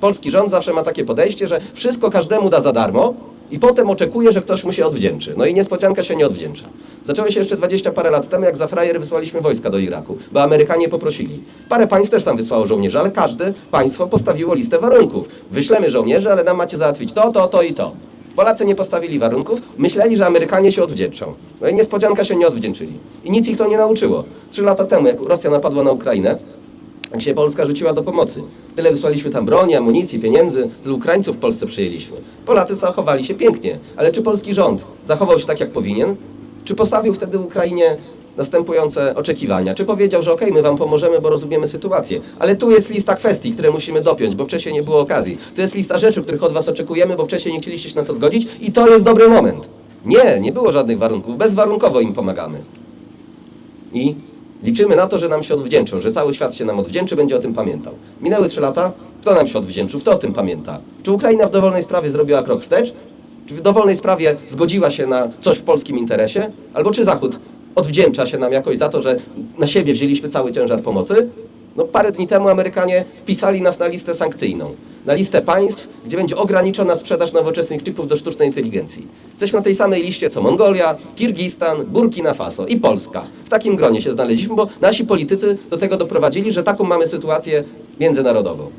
Polski rząd zawsze ma takie podejście, że wszystko każdemu da za darmo i potem oczekuje, że ktoś mu się odwdzięczy. No i niespodzianka się nie odwdzięcza. Zaczęło się jeszcze 20 parę lat temu, jak za frajer wysłaliśmy wojska do Iraku, bo Amerykanie poprosili. Parę państw też tam wysłało żołnierzy, ale każde państwo postawiło listę warunków. Wyślemy żołnierzy, ale nam macie załatwić to, to, to i to. Polacy nie postawili warunków, myśleli, że Amerykanie się odwdzięczą. No i niespodzianka się nie odwdzięczyli. I nic ich to nie nauczyło. Trzy lata temu, jak Rosja napadła na Ukrainę, się Polska rzuciła do pomocy. Tyle wysłaliśmy tam broni, amunicji, pieniędzy, tylu Ukraińców w Polsce przyjęliśmy. Polacy zachowali się pięknie, ale czy polski rząd zachował się tak, jak powinien? Czy postawił wtedy Ukrainie następujące oczekiwania? Czy powiedział, że okej, my wam pomożemy, bo rozumiemy sytuację, ale tu jest lista kwestii, które musimy dopiąć, bo wcześniej nie było okazji. Tu jest lista rzeczy, których od was oczekujemy, bo wcześniej nie chcieliście się na to zgodzić i to jest dobry moment. Nie, nie było żadnych warunków, bezwarunkowo im pomagamy. I liczymy na to, że nam się odwdzięczą, że cały świat się nam odwdzięczy, będzie o tym pamiętał. Minęły trzy lata, kto nam się odwdzięczył, kto o tym pamięta? Czy Ukraina w dowolnej sprawie zrobiła krok wstecz? Czy w dowolnej sprawie zgodziła się na coś w polskim interesie? Albo czy Zachód odwdzięcza się nam jakoś za to, że na siebie wzięliśmy cały ciężar pomocy? No parę dni temu Amerykanie wpisali nas na listę sankcyjną. Na listę państw, gdzie będzie ograniczona sprzedaż nowoczesnych chipów do sztucznej inteligencji. Jesteśmy na tej samej liście co Mongolia, Kirgistan, Burkina Faso i Polska. W takim gronie się znaleźliśmy, bo nasi politycy do tego doprowadzili, że taką mamy sytuację międzynarodową.